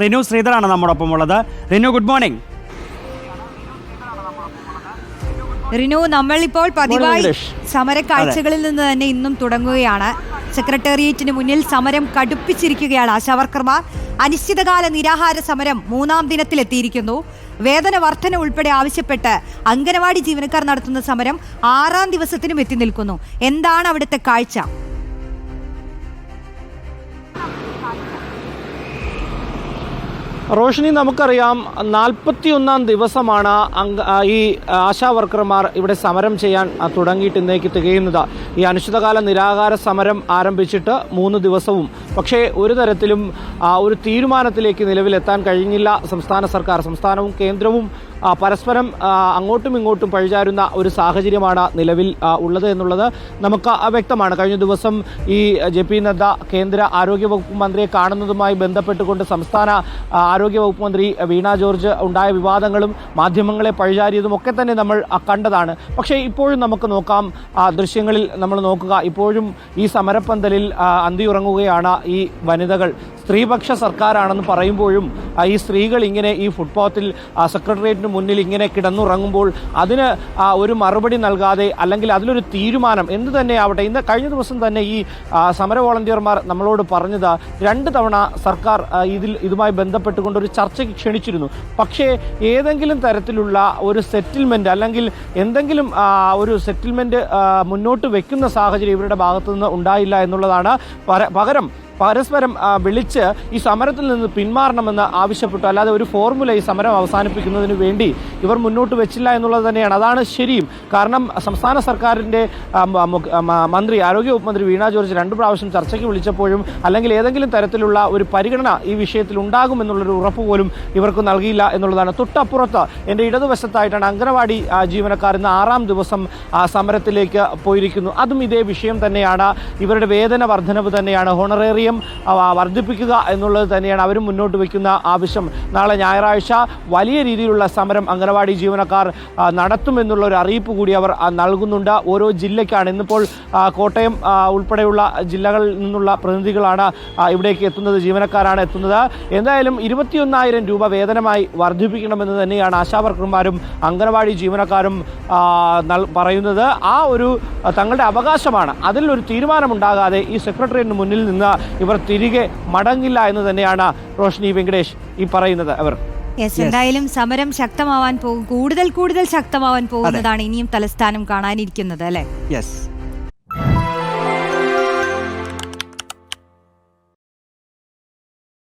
റിനു ശ്രീധറാണ് നമ്മോടൊപ്പം ഉള്ളത് Rinu good morning Rinu നമ്മളിപ്പോൾ പതിവായി സമരക്കാഴ്ചകളിൽ സമര കാഴ്ചകളിൽ നിന്ന് തന്നെ ഇന്നും തുടങ്ങുകയാണ്. സെക്രട്ടേറിയറ്റിന് മുന്നിൽ സമരം കടുപ്പിച്ചിരിക്കുകയാണ് ആശാവർക്കർമാർ അനിശ്ചിതകാല നിരാഹാര സമരം മൂന്നാം ദിനത്തിലെത്തിയിരിക്കുന്നു വേതന വർധന ഉൾപ്പെടെ ആവശ്യപ്പെട്ട് അംഗനവാടി ജീവനക്കാർ നടത്തുന്ന സമരം ആറാം ദിവസത്തിനും എത്തി നിൽക്കുന്നു. എന്താണ് അവിടുത്തെ കാഴ്ച? റോഷിനി നമുക്കറിയാം നാൽപ്പത്തി ഒന്നാം ദിവസമാണ് അംഗ ഈ ആശാ വർക്കർമാർ ഇവിടെ സമരം ചെയ്യാൻ തുടങ്ങിയിട്ട് ഇന്നേക്ക് തികയുന്നത്. ഈ അനിശ്ചിതകാല നിരാഹാര സമരം ആരംഭിച്ചിട്ട് മൂന്ന് ദിവസവും പക്ഷേ ഒരു തരത്തിലും ഒരു തീരുമാനത്തിലേക്ക് നിലവിലെത്താൻ കഴിഞ്ഞില്ല. സംസ്ഥാന സർക്കാർ സംസ്ഥാനവും കേന്ദ്രവും പരസ്പരം അങ്ങോട്ടും ഇങ്ങോട്ടും പഴിചാരുന്ന ഒരു സാഹചര്യമാണ് നിലവിൽ ഉള്ളത് എന്നുള്ളത് നമുക്ക് വ്യക്തമാണ്. കഴിഞ്ഞ ദിവസം ഈ ജെ പി നദ്ദ കേന്ദ്ര ആരോഗ്യ വകുപ്പ് മന്ത്രിയെ കാണുന്നതുമായി ബന്ധപ്പെട്ടുകൊണ്ട് സംസ്ഥാന ആരോഗ്യവകുപ്പ് ആരോഗ്യ വകുപ്പ് മന്ത്രി വീണ ജോർജ് ഉണ്ടായ വിവാദങ്ങളും മാധ്യമങ്ങളെ പഴിചാരിയതും ഒക്കെ തന്നെ നമ്മൾ കണ്ടതാണ്. പക്ഷേ ഇപ്പോഴും നമുക്ക് നോക്കാം ദൃശ്യങ്ങളിൽ നമ്മൾ നോക്കുക. ഇപ്പോഴും ഈ സമരപ്പന്തലിൽ അന്തിയുറങ്ങുകയാണ് ഈ വനിതകൾ സ്ത്രീപക്ഷ സർക്കാരാണെന്ന് പറയുമ്പോഴും ഈ സ്ത്രീകൾ ഇങ്ങനെ ഈ ഫുട്പാത്തിൽ സെക്രട്ടേറിയറ്റിന് മുന്നിൽ ഇങ്ങനെ കിടന്നുറങ്ങുമ്പോൾ അതിന് ഒരു മറുപടി നൽകാതെ അല്ലെങ്കിൽ അതിലൊരു തീരുമാനം എന്ത് തന്നെ ആവട്ടെ ഇന്ന് കഴിഞ്ഞ ദിവസം തന്നെ ഈ സമര വോളണ്ടിയർമാർ നമ്മളോട് പറഞ്ഞത് രണ്ട് തവണ സർക്കാർ ഇതിൽ ഇതുമായി ബന്ധപ്പെട്ടുകൊണ്ട് ഒരു ചർച്ചയ്ക്ക് ക്ഷണിച്ചിരുന്നു. പക്ഷേ ഏതെങ്കിലും തരത്തിലുള്ള ഒരു സെറ്റിൽമെന്റ് അല്ലെങ്കിൽ എന്തെങ്കിലും ഒരു സെറ്റിൽമെന്റ് മുന്നോട്ട് വെക്കുന്ന സാഹചര്യം ഇവരുടെ ഭാഗത്തു നിന്ന് ഉണ്ടായില്ല എന്നുള്ളതാണ് പകരം പരസ്പരം ആ, വിളിച്ച് ഈ സമരത്തിൽ നിന്ന് പിന്മാറണമെന്ന് ആവശ്യപ്പെട്ടു. അല്ലാതെ ഒരു ഫോർമുല ഈ സമരം അവസാനിപ്പിക്കുന്നതിന് വേണ്ടി ഇവർ മുന്നോട്ട് വെച്ചില്ല എന്നുള്ളത് തന്നെയാണ്. അതാണ് ശരിയും. കാരണം സംസ്ഥാന സർക്കാരിന്റെ മന്ത്രി ആരോഗ്യവകുപ്പ് മന്ത്രി വീണ ജോർജ് രണ്ട് പ്രാവശ്യം ചർച്ചയ്ക്ക് വിളിച്ചപ്പോഴും അല്ലെങ്കിൽ ഏതെങ്കിലും തരത്തിലുള്ള ഒരു പരിഗണന ഈ വിഷയത്തിൽ ഉണ്ടാകുമെന്നുള്ളൊരു ഉറപ്പ് പോലും ഇവർക്ക് നൽകിയില്ല എന്നുള്ളതാണ്. തൊട്ടപ്പുറത്ത് എന്റെ ഇടതുവശത്തായിട്ടാണ് അംഗനവാടി ജീവനക്കാർ ഇന്ന് ആറാം ദിവസം സമരത്തിലേക്ക് പോയിരിക്കുന്നു. അതും ഇതേ വിഷയം തന്നെയാണ്. ഇവരുടെ വേതന വർധനവ് തന്നെയാണ്. ഹോണറേറിയം ആ, വർദ്ധിപ്പിക്കുക എന്നുള്ളത് തന്നെയാണ് അവരും മുന്നോട്ട് വയ്ക്കുന്ന ആവശ്യം. നാളെ ഞായറാഴ്ച വലിയ രീതിയിലുള്ള സമരം അംഗനവാടി ജീവനക്കാർ നടത്തുമെന്നുള്ള ഒരു അറിയിപ്പ് കൂടി അവർ നൽകുന്നുണ്ട്. ഓരോ ജില്ലയ്ക്കാണ്. ഇന്നിപ്പോൾ കോട്ടയം ഉൾപ്പെടെയുള്ള ജില്ലകളിൽ നിന്നുള്ള പ്രതിനിധികളാണ് ഇവിടേക്ക് എത്തുന്നത് ജീവനക്കാരാണ് എത്തുന്നത്. എന്തായാലും ഇരുപത്തിയൊന്നായിരം രൂപ വേതനമായി വർദ്ധിപ്പിക്കണമെന്ന് തന്നെയാണ് ആശാവർക്കർമാരും അംഗനവാടി ജീവനക്കാരും പറയുന്നത്. ആ ഒരു തങ്ങളുടെ അവകാശമാണ്. അതിൽ ഒരു തീരുമാനമുണ്ടാകാതെ ഈ സെക്രട്ടറിയേറ്റിന് മുന്നിൽ നിന്ന് ഇവർ തിരികെ മടങ്ങില്ല എന്ന് തന്നെയാണ് റോഷ്നി വെങ്കടേഷ് ഈ പറയുന്നത് അവർ. യെസ് എന്തായാലും സമരം ശക്തമാവാൻ പോകും കൂടുതൽ കൂടുതൽ ശക്തമാവാൻ പോകുന്നതാണ് ഇനിയും തലസ്ഥാനം കാണാനിരിക്കുന്നത് അല്ലെ? യെസ്